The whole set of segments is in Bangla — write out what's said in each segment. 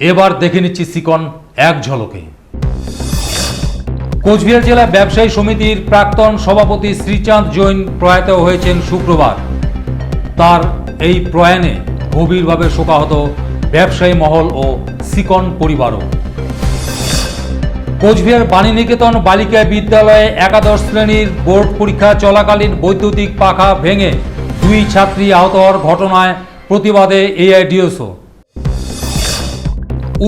এবার দেখে নিচ্ছি সিকন এক ঝলকে। কোচবিহার জেলা ব্যবসায়ী সমিতির প্রাক্তন সভাপতি শ্রীচাঁদ জৈন প্রয়াত হয়েছেন শুক্রবার। তার এই প্রয়াণে গভীরভাবে শোকাহত ব্যবসায়ী মহল ও সিকন পরিবারও। কোচবিহার বাণীনিকেতন বালিকা বিদ্যালয়ে একাদশ শ্রেণির বোর্ড পরীক্ষা চলাকালীন বৈদ্যুতিক পাখা ভেঙে দুই ছাত্রী আহত হওয়ার ঘটনায় প্রতিবাদে এআইডিএসও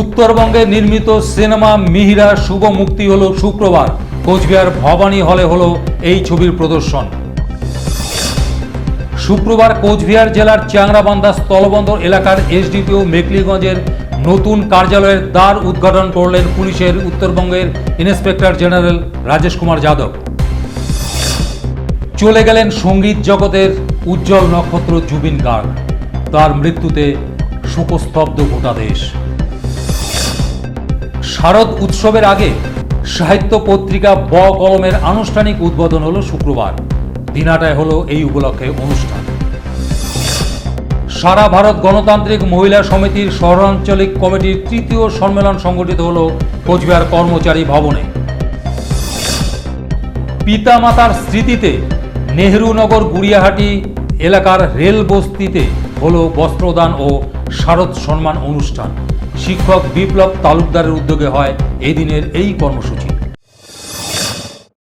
উত্তরবঙ্গে নির্মিত সিনেমা মিহিরা শুভ মুক্তি হলো শুক্রবার। কোচবিহার ভবানী হলে হলো এই ছবির প্রদর্শন। শুক্রবার কোচবিহার জেলার চ্যাংরাবান্ধা স্থলবন্দর এলাকার এসডিপিও মেকলিগঞ্জের নতুন কার্যালয়ের দ্বার উদ্ঘাটন করলেন পুলিশের উত্তরবঙ্গের ইন্সপেক্টর জেনারেল রাজেশ কুমার যাদব। চলে গেলেন সংগীত জগতের উজ্জ্বল নক্ষত্র জুবিন গার্গ। তার মৃত্যুতে শোকস্তব্ধ গোটা দেশ। শারদ উৎসবের আগে সাহিত্য পত্রিকা ব কলমের আনুষ্ঠানিক উদ্বোধন হলো শুক্রবার। দিনাটায় হলো এই উপলক্ষে অনুষ্ঠান। সারা ভারত গণতান্ত্রিক মহিলা সমিতির শহরাঞ্চলিক কমিটির তৃতীয় সম্মেলন সংগঠিত হল কোচবিহার কর্মচারী ভবনে। পিতামাতার স্মৃতিতে নেহরুনগর গুড়িয়াহাটি এলাকার রেল বস্তিতে হল বস্ত্রদান ও শারদ সম্মান অনুষ্ঠান। শিক্ষক বিপ্লব তালুকদারের উদ্যোগে হয় এদিনের এই কর্মসূচি।